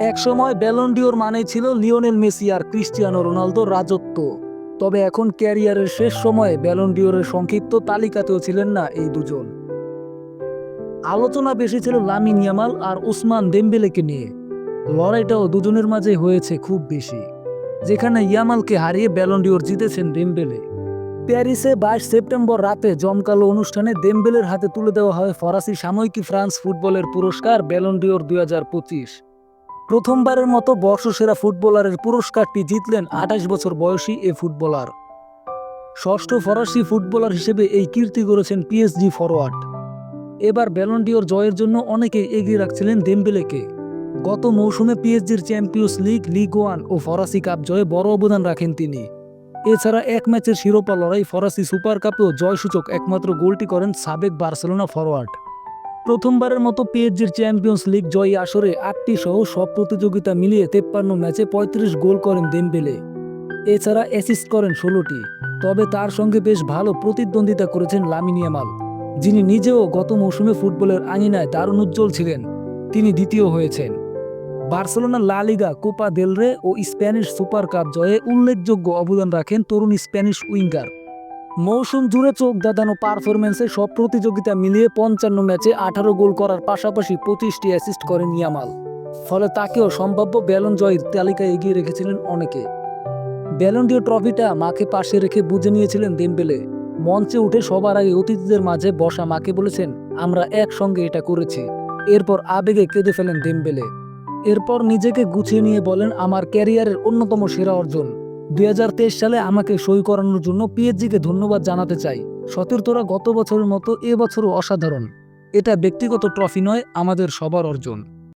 একসময় ব্যালন্ডিওর মানে ছিল লিওনেল মেসি আর ক্রিস্টিয়ানো রোনালদোর রাজত্ব। তবে এখন ক্যারিয়ারের শেষ সময়ে ব্যালন্ডিওরের সংক্ষিপ্ত তালিকাতেও ছিলেন না এই দুজন। আলোচনা বেশি ছিল লামিন ইয়ামাল আর উসমান দেমবেলেকে নিয়ে। লড়াইটাও দুজনের মাঝে হয়েছে খুব বেশি। যেখানে ইয়ামালকে হারিয়ে ব্যালন্ডিওর জিতেছেন ডেমবেলে প্যারিসে বাইশ সেপ্টেম্বর রাতে জমকালো অনুষ্ঠানে দেমবেলের হাতে তুলে দেওয়া হয় ফরাসি সাময়িকী ফ্রান্স ফুটবলের পুরস্কার ব্যালন্ডিওর দুই প্রথমবারের মতো বর্ষসেরা ফুটবলারের পুরস্কারটি জিতলেন আঠাশ বছর বয়সী এ ফুটবলার। ষষ্ঠ ফরাসি ফুটবলার হিসেবে এই কীর্তি করেছেন পিএসজি ফরওয়ার্ড এবার ব্যালন্ডিওর জয়ের জন্য অনেকেই এগিয়ে রাখছিলেন দেমবেলেকে গত মৌসুমে পিএসজির চ্যাম্পিয়ন্স লিগ লিগ ওয়ান ও ফরাসি কাপ জয়ে বড় অবদান রাখেন তিনি। এছাড়া এক ম্যাচের শিরোপা লড়াই ফরাসি সুপার কাপেও জয়সূচক একমাত্র গোলটি করেন সাবেক বার্সেলোনা ফরওয়ার্ড প্রথমবারের মতো পিএসজির চ্যাম্পিয়ন্স লিগ জয়ী আসরে আটটি সহ সব প্রতিযোগিতা মিলিয়ে তেপ্পান্ন ম্যাচে পঁয়ত্রিশ গোল করেন দেমবেলে। এছাড়া অ্যাসিস্ট করেন ষোলোটি। তবে তার সঙ্গে বেশ ভালো প্রতিদ্বন্দ্বিতা করেছেন লামিনিয়ামাল যিনি নিজেও গত মৌসুমে ফুটবলের আঙিনায় দারুণ উজ্জ্বল ছিলেন। তিনি দ্বিতীয় হয়েছেন। Barcelona La Liga, Copa del Rey ও স্প্যানিশ সুপার কাপ জয়ে উল্লেখযোগ্য অবদান রাখেন তরুণ স্প্যানিশ উইঙ্গার। মৌসুম জুড়ে চোখ দাদানো পারফরমেন্সে সব প্রতিযোগিতা মিলিয়ে পঞ্চান্ন ম্যাচে আঠারো গোল করার পাশাপাশি পঁচিশটি অ্যাসিস্ট করেন ইয়ামাল ফলে তাকেও সম্ভাব্য ব্যালন জয়ের তালিকায় এগিয়ে রেখেছিলেন অনেকে। ব্যালন্ডিও ট্রফিটা মাকে পাশে রেখে বুঝে নিয়েছিলেন দেমবেলে মঞ্চে উঠে সবার আগে অতিথিদের মাঝে বসা মাকে বলেছেন, আমরা একসঙ্গে এটা করেছি। এরপর আবেগে কেঁদে ফেলেন দেমবেলে এরপর নিজেকে গুছিয়ে নিয়ে বলেন, আমার ক্যারিয়ারের অন্যতম সেরা অর্জন। দুই হাজার তেইশ সালে আমাকে সই করানোর জন্য পিএইচজিকে ধন্যবাদ জানাতে চাই। সতীর্থরা গত বছরের মতো এবছরও অসাধারণ। এটা ব্যক্তিগত ট্রফি নয়, আমাদের সবার অর্জন।